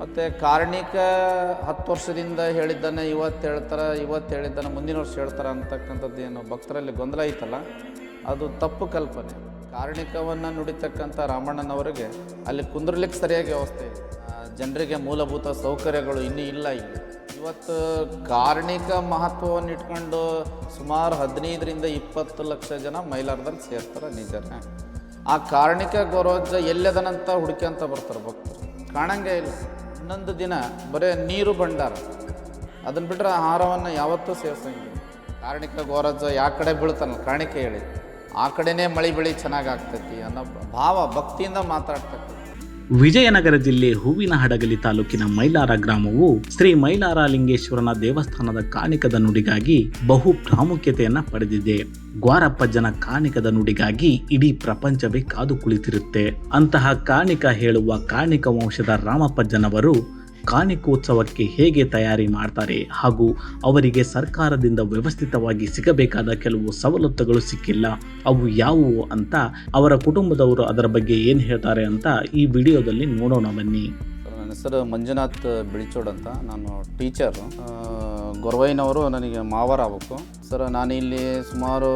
ಮತ್ತು ಕಾರ್ಣಿಕ ಹತ್ತು ವರ್ಷದಿಂದ ಹೇಳಿದ್ದಾನೆ, ಇವತ್ತು ಹೇಳ್ತಾರೆ, ಇವತ್ತು ಹೇಳಿದ್ದಾನೆ, ಮುಂದಿನ ವರ್ಷ ಹೇಳ್ತಾರೆ ಅಂತಕ್ಕಂಥದ್ದು ಏನು ಭಕ್ತರಲ್ಲಿ ಗೊಂದಲ ಐತಲ್ಲ, ಅದು ತಪ್ಪು ಕಲ್ಪನೆ. ಕಾರ್ಣಿಕವನ್ನು ನುಡಿತಕ್ಕಂಥ ರಾಮಣ್ಣನವರಿಗೆ ಅಲ್ಲಿ ಕುಂದ್ರಲಿಕ್ಕೆ ಸರಿಯಾಗಿ ವ್ಯವಸ್ಥೆ ಜನರಿಗೆ ಮೂಲಭೂತ ಸೌಕರ್ಯಗಳು ಇನ್ನೂ ಇಲ್ಲ ಇಲ್ಲಿ. ಇವತ್ತು ಕಾರ್ಣಿಕ ಮಹತ್ವವನ್ನು ಇಟ್ಕೊಂಡು ಸುಮಾರು ಹದಿನೈದರಿಂದ ಇಪ್ಪತ್ತು ಲಕ್ಷ ಜನ ಮೈಲಾರದಲ್ಲಿ ಸೇರ್ತಾರೆ ನಿಜನೇ. ಆ ಕಾರ್ಣಿಕ ಗೌರವಜ್ಜ ಎಲ್ಲದನಂತ ಹುಡುಕ್ಯಂತ ಬರ್ತಾರೆ ಭಕ್ತರು. ಕಾಣಂಗೇ ಇಲ್ಲ. ಇನ್ನೊಂದು ದಿನ ಬರೀ ನೀರು ಭಂಡಾರ. ಅದನ್ನು ಬಿಟ್ಟರೆ ಆಹಾರವನ್ನು ಯಾವತ್ತೂ ಸೇವಿಸಂಗಿಲ್ಲ ಕಾರಣಿಕ ಗೋರಜ್ಜ ಯಾವ ಕಡೆ ಬೀಳ್ತಾನಲ್ಲ ಕಾರಣಿಕೆ ಹೇಳಿ. ಆ ಕಡೆನೇ ಮಳೆ ಬೆಳೆ ಚೆನ್ನಾಗಾಗ್ತೈತಿ ಅನ್ನೋ ಭಾವ ಭಕ್ತಿಯಿಂದ ಮಾತಾಡ್ತಕ್ಕಂಥ ವಿಜಯನಗರ ಜಿಲ್ಲೆ ಹೂವಿನ ಹಡಗಲಿ ತಾಲೂಕಿನ ಮೈಲಾರ ಗ್ರಾಮವು ಶ್ರೀ ಮೈಲಾರ ಲಿಂಗೇಶ್ವರನ ದೇವಸ್ಥಾನದ ಕಾಣಿಕದ ನುಡಿಗಾಗಿ ಬಹು ಪ್ರಾಮುಖ್ಯತೆಯನ್ನ ಪಡೆದಿದೆ. ಗ್ವಾರಪ್ಪಜ್ಜನ ಕಾಣಿಕದ ನುಡಿಗಾಗಿ ಇಡೀ ಪ್ರಪಂಚವೇ ಕಾದು ಕುಳಿತಿರುತ್ತೆ. ಅಂತಹ ಕಾಣಿಕ ಹೇಳುವ ಕಾಣಿಕ ವಂಶದ ರಾಮಪ್ಪಜ್ಜನವರು ಕಾಣಿಕೋತ್ಸವಕ್ಕೆ ಹೇಗೆ ತಯಾರಿ ಮಾಡ್ತಾರೆ ಹಾಗೂ ಅವರಿಗೆ ಸರ್ಕಾರದಿಂದ ವ್ಯವಸ್ಥಿತವಾಗಿ ಸಿಗಬೇಕಾದ ಕೆಲವು ಸವಲತ್ತುಗಳು ಸಿಕ್ಕಿಲ್ಲ, ಅವು ಯಾವುವು ಅಂತ ಅವರ ಕುಟುಂಬದವರು ಅದರ ಬಗ್ಗೆ ಏನು ಹೇಳ್ತಾರೆ ಅಂತ ಈ ವಿಡಿಯೋದಲ್ಲಿ ನೋಡೋಣ ಬನ್ನಿ. ನನ್ನ ಹೆಸರು ಮಂಜುನಾಥ್ ಬಿಳಿಚೋಡ್ ಅಂತ. ನಾನು ಟೀಚರ್. ಗೊರವೈನವರು ನನಗೆ ಮಾವರ ಆಗಬೇಕು. ಸರ್ ನಾನು ಇಲ್ಲಿ ಸುಮಾರು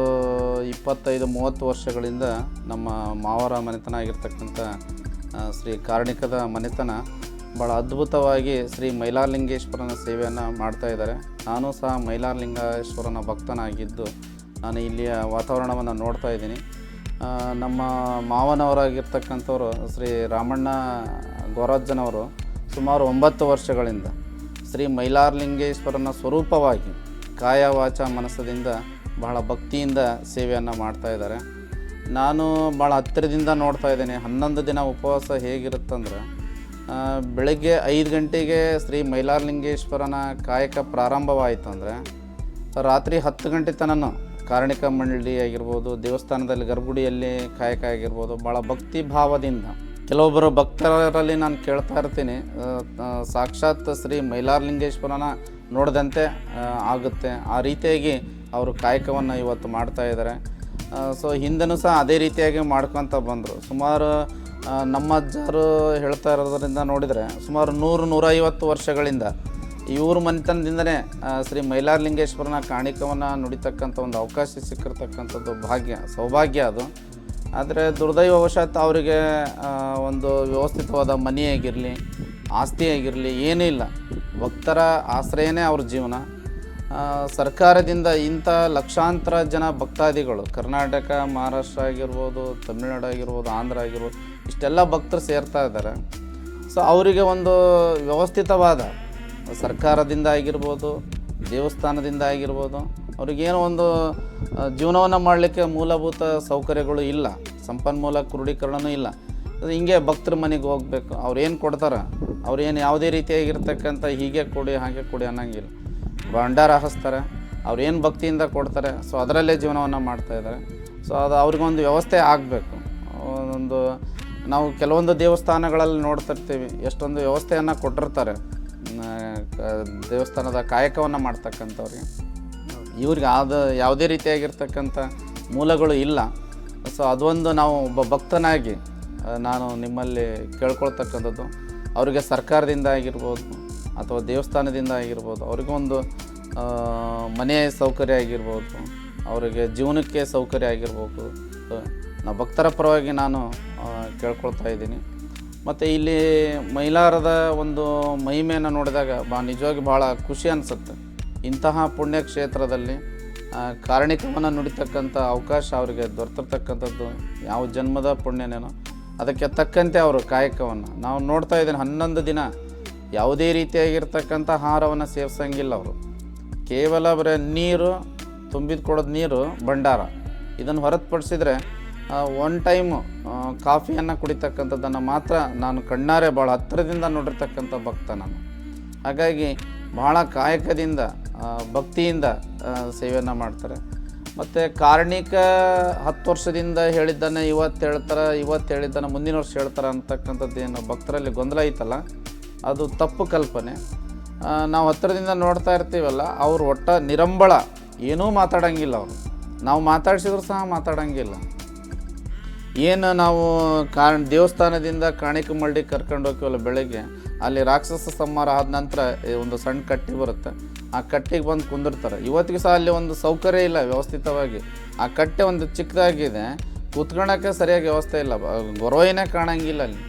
ಇಪ್ಪತ್ತೈದು, ಮೂವತ್ತು ವರ್ಷಗಳಿಂದ ನಮ್ಮ ಮಾವರ ಮನೆತನ ಆಗಿರ್ತಕ್ಕಂಥ ಶ್ರೀ ಕಾರ್ಣಿಕದ ಮನೆತನ. ಭಾಳ ಅದ್ಭುತವಾಗಿ ಶ್ರೀ ಮೈಲಾರಲಿಂಗೇಶ್ವರನ ಸೇವೆಯನ್ನು ಮಾಡ್ತಾ ಇದ್ದಾರೆ. ನಾನು ಸಹ ಮೈಲಾರಲಿಂಗೇಶ್ವರನ ಭಕ್ತನಾಗಿದ್ದು ನಾನು ಇಲ್ಲಿಯ ವಾತಾವರಣವನ್ನು ನೋಡ್ತಾ ಇದ್ದೀನಿ. ನಮ್ಮ ಮಾವನವರಾಗಿರ್ತಕ್ಕಂಥವ್ರು ಶ್ರೀ ರಾಮಣ್ಣ ಗೊರಜ್ಜನವರು ಸುಮಾರು ಒಂಬತ್ತು ವರ್ಷಗಳಿಂದ ಶ್ರೀ ಮೈಲಾರಲಿಂಗೇಶ್ವರನ ಸ್ವರೂಪವಾಗಿ ಕಾಯ ವಾಚ ಮನಸ್ಸದಿಂದ ಬಹಳ ಭಕ್ತಿಯಿಂದ ಸೇವೆಯನ್ನು ಮಾಡ್ತಾ ಇದ್ದಾರೆ. ನಾನು ಭಾಳ ಹತ್ತಿರದಿಂದ ನೋಡ್ತಾ ಇದ್ದೀನಿ. ಹನ್ನೊಂದು ದಿನ ಉಪವಾಸ ಹೇಗಿರುತ್ತಂದ್ರೆ ಬೆಳಗ್ಗೆ ಐದು ಗಂಟೆಗೆ ಶ್ರೀ ಮೈಲಾರಲಿಂಗೇಶ್ವರನ ಕಾಯಕ ಪ್ರಾರಂಭವಾಯಿತು ಅಂದರೆ ರಾತ್ರಿ ಹತ್ತು ಗಂಟೆ ತನಕ ಕಾರಣಿಕ ಮಂಡಳಿ ಆಗಿರ್ಬೋದು, ದೇವಸ್ಥಾನದಲ್ಲಿ ಗರ್ಭಗುಡಿಯಲ್ಲಿ ಕಾಯಕ ಆಗಿರ್ಬೋದು ಭಾಳ ಭಕ್ತಿ ಭಾವದಿಂದ. ಕೆಲವೊಬ್ಬರು ಭಕ್ತರಲ್ಲಿ ನಾನು ಕೇಳ್ತಾ ಇರ್ತೀನಿ ಸಾಕ್ಷಾತ್ ಶ್ರೀ ಮೈಲಾರಲಿಂಗೇಶ್ವರನ ನೋಡಿದಂತೆ ಆಗುತ್ತೆ. ಆ ರೀತಿಯಾಗಿ ಅವರು ಕಾಯಕವನ್ನು ಇವತ್ತು ಮಾಡ್ತಾ ಇದ್ದಾರೆ. ಸೊ ಹಿಂದೆನೂ ಸಹ ಅದೇ ರೀತಿಯಾಗಿ ಮಾಡ್ಕೊತ ಬಂದರು. ಸುಮಾರು ನಮ್ಮ ಅಜ್ಜಾರು ಹೇಳ್ತಾ ಇರೋದರಿಂದ ನೋಡಿದರೆ ಸುಮಾರು ನೂರು ನೂರೈವತ್ತು ವರ್ಷಗಳಿಂದ ಇವ್ರ ಮನೆತನದಿಂದನೇ ಶ್ರೀ ಮೈಲಾರಲಿಂಗೇಶ್ವರನ ಕಾಣಿಕವನ್ನು ನುಡಿತಕ್ಕಂಥ ಒಂದು ಅವಕಾಶ ಸಿಕ್ಕಿರ್ತಕ್ಕಂಥದ್ದು ಭಾಗ್ಯ, ಸೌಭಾಗ್ಯ ಅದು. ಆದರೆ ದುರ್ದೈವವಶಾತ್ ಅವರಿಗೆ ಒಂದು ವ್ಯವಸ್ಥಿತವಾದ ಮನೆಯಾಗಿರಲಿ ಆಸ್ತಿಯಾಗಿರಲಿ ಏನೂ ಇಲ್ಲ. ಭಕ್ತರ ಆಶ್ರಯನೇ ಅವ್ರ ಜೀವನ. ಸರ್ಕಾರದಿಂದ ಇಂಥ ಲಕ್ಷಾಂತರ ಜನ ಭಕ್ತಾದಿಗಳು, ಕರ್ನಾಟಕ, ಮಹಾರಾಷ್ಟ್ರ ಆಗಿರ್ಬೋದು, ತಮಿಳುನಾಡು ಆಗಿರ್ಬೋದು, ಆಂಧ್ರ ಆಗಿರ್ಬೋದು ಇಷ್ಟೆಲ್ಲ ಭಕ್ತರು ಸೇರ್ತಾ ಇದ್ದಾರೆ. ಸೊ ಅವರಿಗೆ ಒಂದು ವ್ಯವಸ್ಥಿತವಾದ ಸರ್ಕಾರದಿಂದ ಆಗಿರ್ಬೋದು, ದೇವಸ್ಥಾನದಿಂದ ಆಗಿರ್ಬೋದು, ಅವ್ರಿಗೇನೋ ಒಂದು ಜೀವನವನ್ನು ಮಾಡಲಿಕ್ಕೆ ಮೂಲಭೂತ ಸೌಕರ್ಯಗಳು ಇಲ್ಲ, ಸಂಪನ್ಮೂಲ ಕ್ರೋಢೀಕರಣವೂ ಇಲ್ಲ. ಅದು ಹಿಂಗೆ ಭಕ್ತರ ಮನೆಗೆ ಹೋಗ್ಬೇಕು. ಅವ್ರೇನು ಕೊಡ್ತಾರೆ? ಅವ್ರೇನು ಯಾವುದೇ ರೀತಿಯಾಗಿರ್ತಕ್ಕಂಥ ಹೀಗೆ ಕೊಡಿ, ಹಾಗೆ ಕೊಡಿ ಅನ್ನಂಗಿಲ್ಲ. ಭಂಡಾರ ಹಾಕಿಸ್ತಾರೆ ಅವ್ರೇನು ಭಕ್ತಿಯಿಂದ ಕೊಡ್ತಾರೆ, ಸೊ ಅದರಲ್ಲೇ ಜೀವನವನ್ನು ಮಾಡ್ತಾಯಿದ್ದಾರೆ ಸೊ ಅದು ಅವ್ರಿಗೊಂದು ವ್ಯವಸ್ಥೆ ಆಗಬೇಕು. ಒಂದು ನಾವು ಕೆಲವೊಂದು ದೇವಸ್ಥಾನಗಳಲ್ಲಿ ನೋಡ್ತಿರ್ತೀವಿ. ಎಷ್ಟೊಂದು ವ್ಯವಸ್ಥೆಯನ್ನು ಕೊಟ್ಟಿರ್ತಾರೆ. ದೇವಸ್ಥಾನದ ಕಾಯಕವನ್ನು ಮಾಡ್ತಕ್ಕಂಥವ್ರಿಗೆ. ಇವ್ರಿಗೆ ಆದ, ಯಾವುದೇ ರೀತಿಯಾಗಿರ್ತಕ್ಕಂಥ ಮೂಲಗಳು ಇಲ್ಲ. ಸೊ ಅದೊಂದು ನಾವು ಒಬ್ಬ ಭಕ್ತನಾಗಿ ನಾನು ನಿಮ್ಮಲ್ಲಿ ಕೇಳ್ಕೊಳ್ತಕ್ಕಂಥದ್ದು. ಅವರಿಗೆ ಸರ್ಕಾರದಿಂದ ಆಗಿರ್ಬೋದು, ಅಥವಾ ದೇವಸ್ಥಾನದಿಂದ ಆಗಿರ್ಬೋದು, ಅವ್ರಿಗೆ ಒಂದು ಮನೆ ಸೌಕರ್ಯ ಆಗಿರ್ಬೋದು, ಅವರಿಗೆ ಜೀವನಕ್ಕೆ ಸೌಕರ್ಯ ಆಗಿರ್ಬೋದು. ನಾವು ಭಕ್ತರ ಪರವಾಗಿ ನಾನು ಕೇಳ್ಕೊಳ್ತಾ ಇದ್ದೀನಿ. ಮತ್ತು ಇಲ್ಲಿ ಮೈಲಾರದ ಒಂದು ಮಹಿಮೆಯನ್ನು ನೋಡಿದಾಗ ಬಾ ನಿಜವಾಗಿ ಭಾಳ ಖುಷಿ ಅನಿಸುತ್ತೆ. ಇಂತಹ ಪುಣ್ಯ ಕ್ಷೇತ್ರದಲ್ಲಿ ಆ, ಕಾರಣಿಕವನ್ನು ನುಡಿತಕ್ಕಂಥ ಅವಕಾಶ ಅವರಿಗೆ ದೊರೆತಿರ್ತಕ್ಕಂಥದ್ದು ಯಾವ ಜನ್ಮದ ಪುಣ್ಯನೇನೋ ಅದಕ್ಕೆ ತಕ್ಕಂತೆ ಅವರು ಕಾಯಕವನ್ನು. ನಾವು ನೋಡ್ತಾ ಇದ್ದೀನಿ ಹನ್ನೊಂದು ದಿನ ಯಾವುದೇ ರೀತಿಯಾಗಿರ್ತಕ್ಕಂಥ ಆಹಾರವನ್ನು ಸೇವಿಸಂಗಿಲ್ಲ ಅವರು. ಕೇವಲ ಬರೀ ನೀರು ತುಂಬಿದ ಕೊಡೋದು ನೀರು ಭಂಡಾರ. ಇದನ್ನು ಹೊರತುಪಡಿಸಿದರೆ ಒನ್ ಟೈಮು ಕಾಫಿಯನ್ನು ಕುಡಿತಕ್ಕಂಥದ್ದನ್ನು ಮಾತ್ರ ನಾನು ಕಣ್ಣಾರೆ ಭಾಳ ಹತ್ತಿರದಿಂದ ನೋಡಿರ್ತಕ್ಕಂಥ ಭಕ್ತ ನಾನು. ಹಾಗಾಗಿ ಭಾಳ ಕಾಯಕದಿಂದ ಭಕ್ತಿಯಿಂದ ಸೇವೆಯನ್ನು ಮಾಡ್ತಾರೆ. ಮತ್ತು ಕಾರ್ಣಿಕ ಹತ್ತು ವರ್ಷದಿಂದ ಹೇಳಿದ್ದಾನೆ ಇವತ್ತು ಹೇಳ್ತಾರೆ, ಇವತ್ತು ಹೇಳಿದ್ದಾನೆ ಮುಂದಿನ ವರ್ಷ ಹೇಳ್ತಾರೆ ಅಂತಕ್ಕಂಥದ್ದು ಏನು ಭಕ್ತರಲ್ಲಿ ಗೊಂದಲ ಐತಲ್ಲ, ಅದು ತಪ್ಪು ಕಲ್ಪನೆ. ನಾವು ಹತ್ತಿರದಿಂದ ನೋಡ್ತಾ ಇರ್ತೀವಲ್ಲ, ಅವ್ರು ಒಟ್ಟ ನಿರಂಬಳ, ಏನೂ ಮಾತಾಡೋಂಗಿಲ್ಲ ಅವರು. ನಾವು ಮಾತಾಡ್ಸಿದ್ರು ಸಹ ಮಾತಾಡಂಗಿಲ್ಲ. ಏನು ನಾವು ಕಾರಣ ದೇವಸ್ಥಾನದಿಂದ ಕಾಣಿಕೆ ಮಳ್ಳಿ ಕರ್ಕೊಂಡು ಹೋಗ್ತೀವಲ್ಲ ಬೆಳಗ್ಗೆ, ಅಲ್ಲಿ ರಾಕ್ಷಸ ಸಂಹಾರ ಆದ ನಂತರ ಒಂದು ಸಣ್ಣ ಕಟ್ಟಿ ಬರುತ್ತೆ. ಆ ಕಟ್ಟಿಗೆ ಬಂದು ಕುಂದಿರ್ತಾರೆ. ಇವತ್ತಿಗೆ ಸಹ ಅಲ್ಲಿ ಒಂದು ಸೌಕರ್ಯ ಇಲ್ಲ ವ್ಯವಸ್ಥಿತವಾಗಿ. ಆ ಕಟ್ಟೆ ಒಂದು ಚಿಕ್ಕದಾಗಿದೆ. ಕೂತ್ಕೊಳ್ಳೋಕ್ಕೆ ಸರಿಯಾಗಿ ವ್ಯವಸ್ಥೆ ಇಲ್ಲ. ಗೊರವೇನೇ ಕಾಣಂಗಿಲ್ಲ ಅಲ್ಲಿ.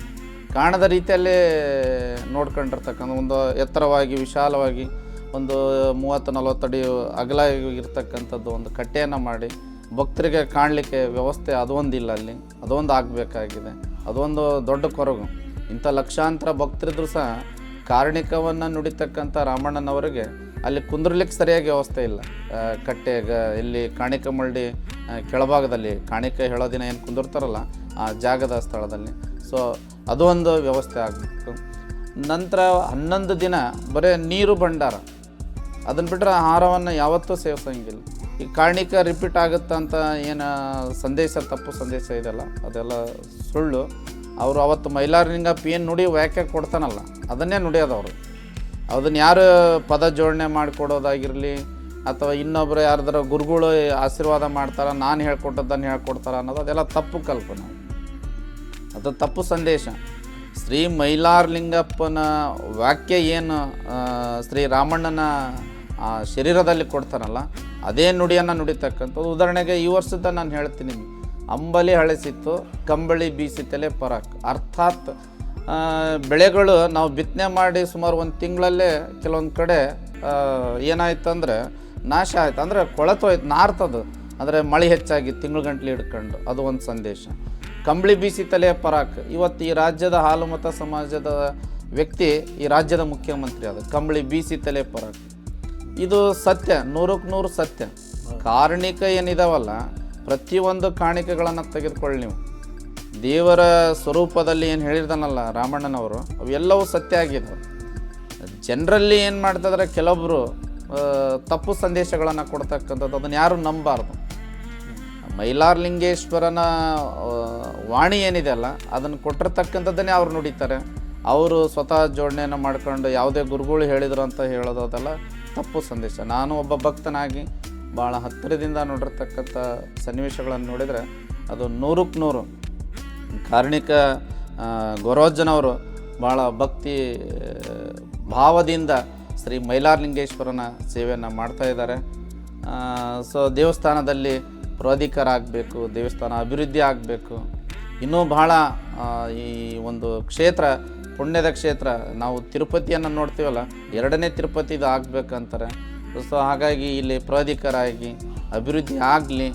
ಕಾಣದ ರೀತಿಯಲ್ಲಿ ನೋಡ್ಕೊಂಡಿರ್ತಕ್ಕಂಥ ಒಂದು ಎತ್ತರವಾಗಿ, ವಿಶಾಲವಾಗಿ ಒಂದು ಮೂವತ್ತು ನಲವತ್ತು ಅಡಿ ಅಗಲ ಇರ್ತಕ್ಕಂಥದ್ದು ಒಂದು ಕಟ್ಟೆಯನ್ನು ಮಾಡಿ ಭಕ್ತರಿಗೆ ಕಾಣಲಿಕ್ಕೆ ವ್ಯವಸ್ಥೆ ಅದೊಂದಿಲ್ಲ ಅಲ್ಲಿ. ಅದೊಂದು ಆಗಬೇಕಾಗಿದೆ. ಅದೊಂದು ದೊಡ್ಡ ಕೊರಗು. ಇಂಥ ಲಕ್ಷಾಂತರ ಭಕ್ತರಿದ್ರು ಸಹ ಕಾರ್ಣಿಕವನ್ನು ನುಡಿತಕ್ಕಂಥ ರಾಮಣ್ಣನವರಿಗೆ ಅಲ್ಲಿ ಕುಂದ್ರಲಿಕ್ಕೆ ಸರಿಯಾಗಿ ವ್ಯವಸ್ಥೆ ಇಲ್ಲ. ಕಟ್ಟೆ ಇಲ್ಲಿ ಕಾಣಿಕ ಮಳ್ಳಿ ಕೆಳಭಾಗದಲ್ಲಿ, ಕಾಣಿಕೆ ಹೇಳೋ ದಿನ ಏನು ಕುಂದಿರ್ತಾರಲ್ಲ, ಆ ಜಾಗದ ಸ್ಥಳದಲ್ಲಿ. ಸೊ ಅದು ಒಂದು ವ್ಯವಸ್ಥೆ ಆಗಬೇಕು. ನಂತರ ಹನ್ನೊಂದು ದಿನ ಬರೀ ನೀರು ಭಂಡಾರ. ಅದನ್ನು ಬಿಟ್ಟರೆ ಆಹಾರವನ್ನು ಯಾವತ್ತೂ ಸೇವಿಸೋಂಗಿಲ್ಲ. ಈ ಕಾರಣಿಕ ರಿಪೀಟ್ ಆಗುತ್ತೆ ಅಂತ ಏನು ಸಂದೇಶ, ತಪ್ಪು ಸಂದೇಶ ಇದೆಲ್ಲ ಅದೆಲ್ಲ ಸುಳ್ಳು. ಅವರು ಅವತ್ತು ಮೈಲಾರಲಿಂಗಪ್ಪ ಏನು ನುಡಿ ವ್ಯಾಖ್ಯೆ ಕೊಡ್ತಾನಲ್ಲ, ಅದನ್ನೇ ನುಡಿಯೋದು ಅವರು. ಅದನ್ನು ಯಾರು ಪದ ಜೋಡಣೆ ಮಾಡಿಕೊಡೋದಾಗಿರಲಿ, ಅಥವಾ ಇನ್ನೊಬ್ಬರು ಯಾರ್ದಾರ ಗುರುಗಳು ಆಶೀರ್ವಾದ ಮಾಡ್ತಾರೆ, ನಾನು ಹೇಳ್ಕೊಟ್ಟದ್ದನ್ನು ಹೇಳ್ಕೊಡ್ತಾರೆ ಅನ್ನೋದು ಅದೆಲ್ಲ ತಪ್ಪು ಕಲ್ಪನೆ. ಅದು ತಪ್ಪು ಸಂದೇಶ. ಶ್ರೀ ಮೈಲಾರಲಿಂಗಪ್ಪನ ವಾಕ್ಯ ಏನು ಶ್ರೀ ರಾಮಣ್ಣನ ಶರೀರದಲ್ಲಿ ಕೊಡ್ತಾನಲ್ಲ ಅದೇ ನುಡಿಯನ್ನು ನುಡಿತಕ್ಕಂಥದ್ದು. ಉದಾಹರಣೆಗೆ ಈ ವರ್ಷದ ನಾನು ಹೇಳ್ತೀನಿ. ಅಂಬಲಿ ಹಳೆಸಿತ್ತು ಕಂಬಳಿ ಬೀಸಿತಲೆ ಪರಾಕ್. ಅರ್ಥಾತ್ ಬೆಳೆಗಳು ನಾವು ಬಿತ್ತನೆ ಮಾಡಿ ಸುಮಾರು ಒಂದು ತಿಂಗಳಲ್ಲೇ ಕೆಲವೊಂದು ಕಡೆ ಏನಾಯ್ತು ಅಂದರೆ ನಾಶ ಆಯ್ತು. ಅಂದರೆ ಕೊಳತೋಯ್ತು ನಾರ್ತದು. ಅಂದರೆ ಮಳೆ ಹೆಚ್ಚಾಗಿ ತಿಂಗಳು ಗಂಟ್ಲೆ ಹಿಡ್ಕೊಂಡು. ಅದು ಒಂದು ಸಂದೇಶ. ಕಂಬಳಿ ಬೀಸಿ ತಲೆಯ ಪರಾಕ್. ಇವತ್ತು ಈ ರಾಜ್ಯದ ಹಾಲು ಮತ ಸಮಾಜದ ವ್ಯಕ್ತಿ, ಈ ರಾಜ್ಯದ ಮುಖ್ಯಮಂತ್ರಿ ಅದು ಕಂಬಳಿ ಬೀಸಿ ತಲೆ ಪರಾಕ್. ಇದು ಸತ್ಯ ನೂರಕ್ಕೆ ನೂರು ಸತ್ಯ. ಕಾರಣಿಕ ಏನಿದಾವಲ್ಲ, ಪ್ರತಿಯೊಂದು ಕಾಣಿಕೆಗಳನ್ನು ತೆಗೆದುಕೊಳ್ಳಿ ನೀವು. ದೇವರ ಸ್ವರೂಪದಲ್ಲಿ ಏನು ಹೇಳಿರ್ತಾನಲ್ಲ ರಾಮಣ್ಣನವರು, ಅವೆಲ್ಲವೂ ಸತ್ಯ ಆಗಿದ್ದವು ಜನರಲ್ಲಿ ಏನು ಮಾಡ್ತಿದ್ರೆ ಕೆಲವೊಬ್ಬರು ತಪ್ಪು ಸಂದೇಶಗಳನ್ನು ಕೊಡ್ತಕ್ಕಂಥದ್ದು, ಅದನ್ನು ಯಾರು ನಂಬಾರ್ದು ಮೈಲಾರಲಿಂಗೇಶ್ವರನ ವಾಣಿ ಏನಿದೆ ಅಲ್ಲ, ಅದನ್ನು ಕೊಟ್ಟಿರ್ತಕ್ಕಂಥದ್ದನ್ನೇ ಅವ್ರು ನುಡಿತಾರೆ. ಅವರು ಸ್ವತಃ ಜೋಡಣೆಯನ್ನು ಮಾಡ್ಕೊಂಡು ಯಾವುದೇ ಗುರುಗಳು ಹೇಳಿದ್ರು ಅಂತ ಹೇಳೋದು ಅದೆಲ್ಲ. ತಪ್ಪು ಸಂದೇಶ. ನಾನು ಒಬ್ಬ ಭಕ್ತನಾಗಿ ಭಾಳ ಹತ್ತಿರದಿಂದ ನೋಡಿರ್ತಕ್ಕಂಥ ಸನ್ನಿವೇಶಗಳನ್ನು ನೋಡಿದರೆ ಅದು ನೂರಕ್ಕೆ ನೂರು. ಕಾರಣಿಕ ಗೌರವಜ್ಜನವರು ಭಾಳ ಭಕ್ತಿ ಭಾವದಿಂದ ಶ್ರೀ ಮೈಲಾರಲಿಂಗೇಶ್ವರನ ಸೇವೆಯನ್ನು ಮಾಡ್ತಾ ಇದ್ದಾರೆ. ಸೊ ದೇವಸ್ಥಾನದಲ್ಲಿ ಪ್ರಾಧಿಕಾರ ಆಗಬೇಕು ದೇವಸ್ಥಾನ ಅಭಿವೃದ್ಧಿ ಆಗಬೇಕು. ಇನ್ನೂ ಬಹಳ ಈ ಒಂದು ಕ್ಷೇತ್ರ ಪುಣ್ಯದ ಕ್ಷೇತ್ರ. ನಾವು ತಿರುಪತಿಯನ್ನು ನೋಡ್ತೀವಲ್ಲ, ಎರಡನೇ ತಿರುಪತಿ ಇದು ಆಗಬೇಕಂತಾರೆ. ಸೊ, ಹಾಗಾಗಿ ಇಲ್ಲಿ ಪ್ರಾಧಿಕಾರ ಆಗಿ ಅಭಿವೃದ್ಧಿ ಆಗಲಿ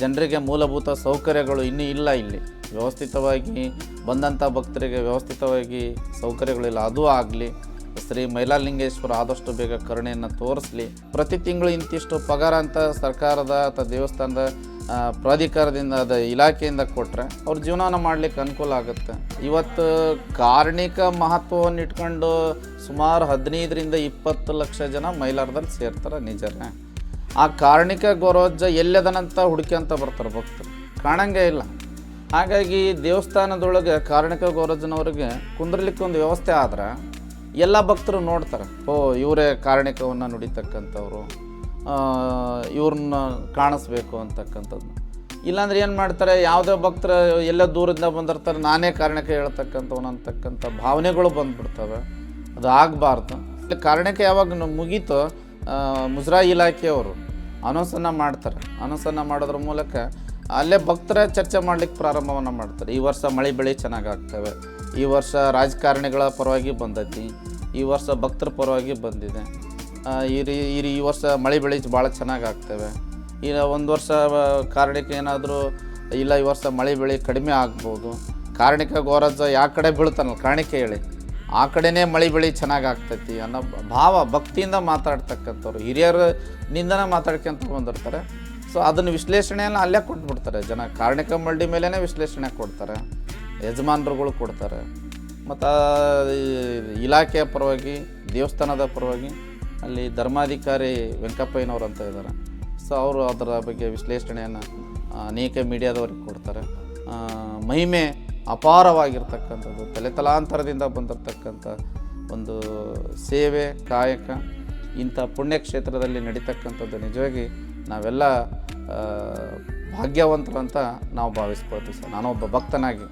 ಜನರಿಗೆ ಮೂಲಭೂತ ಸೌಕರ್ಯಗಳು ಇನ್ನೂ ಇಲ್ಲ ಇಲ್ಲಿ. ವ್ಯವಸ್ಥಿತವಾಗಿ ಬಂದಂಥ ಭಕ್ತರಿಗೆ ವ್ಯವಸ್ಥಿತವಾಗಿ ಸೌಕರ್ಯಗಳಿಲ್ಲ, ಅದು ಆಗಲಿ. ಶ್ರೀ ಮೈಲಾಲಿಂಗೇಶ್ವರ ಆದಷ್ಟು ಬೇಗ ಕರುಣೆಯನ್ನು ತೋರಿಸಲಿ. ಪ್ರತಿ ತಿಂಗಳು ಇಂತಿಷ್ಟು ಪಗಾರ ಅಂತ ಸರ್ಕಾರದ ಅಥವಾ ದೇವಸ್ಥಾನದ ಪ್ರಾಧಿಕಾರದಿಂದ ಅದ ಇಲಾಖೆಯಿಂದ ಕೊಟ್ಟರೆ ಅವ್ರ ಜೀವನನ ಮಾಡಲಿಕ್ಕೆ ಅನುಕೂಲ ಆಗುತ್ತೆ. ಇವತ್ತು ಕಾರಣಿಕ ಮಹತ್ವವನ್ನು ಇಟ್ಕೊಂಡು ಸುಮಾರು ಹದಿನೈದರಿಂದ ಇಪ್ಪತ್ತು ಲಕ್ಷ ಜನ ಮೈಲಾರದಲ್ಲಿ ಸೇರ್ತಾರೆ ನಿಜನೇ. ಆ ಕಾರಣಿಕ ಗೊರೋಜ ಎಲ್ಲದನಂತ ಹುಡುಕ್ಯಂತ ಬರ್ತಾರೆ ಭಕ್ತರು. ಕಾಣಂಗೇ ಇಲ್ಲ. ಹಾಗಾಗಿ ದೇವಸ್ಥಾನದೊಳಗೆ ಕಾರಣಿಕ ಗೋರಜ್ಜನವ್ರಿಗೆ ಕುಂದ್ರಲಿಕ್ಕೆ ಒಂದು ವ್ಯವಸ್ಥೆ ಆದ್ರೆ ಎಲ್ಲ ಭಕ್ತರು ನೋಡ್ತಾರೆ. ಓ, ಇವರೇ ಕಾರಣಿಕವನ್ನು ನುಡಿತಕ್ಕಂಥವ್ರು. ಇವ್ರನ್ನ ಕಾಣಿಸ್ಬೇಕು ಅಂತಕ್ಕಂಥದ್ದು ಇಲ್ಲಾಂದ್ರೆ ಏನು ಮಾಡ್ತಾರೆ, ಯಾವುದೇ ಭಕ್ತರು ಎಲ್ಲ ದೂರದಿಂದ ಬಂದಿರ್ತಾರೆ, ನಾನೇ ಕಾರಣಕ್ಕೆ ಹೇಳ್ತಕ್ಕಂಥವ್ನು ಅಂತಕ್ಕಂಥ ಭಾವನೆಗಳು ಬಂದ್ಬಿಡ್ತವೆ. ಅದು ಆಗಬಾರ್ದು. ಕಾರಣಕ್ಕೆ ಯಾವಾಗ ಮುಗೀತು ಮುಜರಾ ಇಲಾಖೆಯವರು ಅನೌನ್ಸನ್ನು ಮಾಡ್ತಾರೆ. ಅನೌನ್ಸನ್ನು ಮಾಡೋದ್ರ ಮೂಲಕ ಅಲ್ಲೇ ಭಕ್ತರ ಚರ್ಚೆ ಮಾಡಲಿಕ್ಕೆ ಪ್ರಾರಂಭವನ್ನು ಮಾಡ್ತಾರೆ. ಈ ವರ್ಷ ಮಳೆ ಬೆಳೆ ಚೆನ್ನಾಗಾಗ್ತವೆ ಈ ವರ್ಷ ರಾಜಕಾರಣಿಗಳ ಪರವಾಗಿ ಬಂದೈತಿ ಈ ವರ್ಷ ಭಕ್ತರ ಪರವಾಗಿ ಬಂದಿದೆ. ಈ ರೀ, ಈ ವರ್ಷ ಮಳೆ ಬೆಳೆ ಭಾಳ ಚೆನ್ನಾಗಿ ಆಗ್ತವೆ. ಈಗ ಒಂದು ವರ್ಷ ಕಾರಣಕ್ಕೆ ಏನಾದರೂ ಇಲ್ಲ, ಈ ವರ್ಷ ಮಳೆ ಬೆಳೆ ಕಡಿಮೆ ಆಗ್ಬೋದು. ಕಾರಣಿಕ ಗೋರಜ್ಜ ಯಾವ ಕಡೆ ಬೀಳ್ತಾನಲ್ಲ, ಕಾರಣಕ್ಕೆ ಹೇಳಿ. ಆ ಕಡೆನೇ ಮಳೆ ಬೆಳೆ ಚೆನ್ನಾಗಿ ಆಗ್ತೈತಿ ಅನ್ನೋ ಭಾವ ಭಕ್ತಿಯಿಂದ ಮಾತಾಡ್ತಕ್ಕಂಥವ್ರು. ಹಿರಿಯರ ನಿಂದನೇ ಮಾತಾಡ್ಕೊಂತ ಬಂದಿರ್ತಾರೆ. ಸೊ ಅದನ್ನು ವಿಶ್ಲೇಷಣೆಯನ್ನು ಅಲ್ಲೇ ಕೊಟ್ಬಿಡ್ತಾರೆ ಜನ. ಕಾರ್ಣಿಕ ಮಳ್ಳಿ ಮೇಲೇ ವಿಶ್ಲೇಷಣೆ ಕೊಡ್ತಾರೆ. ಯಜಮಾನರುಗಳು ಕೊಡ್ತಾರೆ. ಮತ್ತು ಇಲಾಖೆಯ ಪರವಾಗಿ, ದೇವಸ್ಥಾನದ ಪರವಾಗಿ ಅಲ್ಲಿ ಧರ್ಮಾಧಿಕಾರಿ ವೆಂಕಪ್ಪಯ್ಯನವರು ಅಂತ ಇದ್ದಾರೆ ಸೊ ಅವರು ಅದರ ಬಗ್ಗೆ ವಿಶ್ಲೇಷಣೆಯನ್ನು ಅನೇಕ ಮೀಡಿಯಾದವರಿಗೆ ಕೊಡ್ತಾರೆ. ಮಹಿಮೆ ಅಪಾರವಾಗಿರ್ತಕ್ಕಂಥದ್ದು ತಲೆ ತಲಾಂತರದಿಂದ ಬಂದಿರತಕ್ಕಂಥ ಒಂದು ಸೇವೆ, ಕಾಯಕ, ಇಂಥ ಪುಣ್ಯಕ್ಷೇತ್ರದಲ್ಲಿ ನಡೀತಕ್ಕಂಥದ್ದು ನಿಜವಾಗಿ ನಾವೆಲ್ಲ ಭಾಗ್ಯವಂತರು ಅಂತ ನಾವು ಭಾವಿಸ್ಕೊಳ್ತೀವಿ. ಸರ್ ನಾನೊಬ್ಬ ಭಕ್ತನಾಗಿ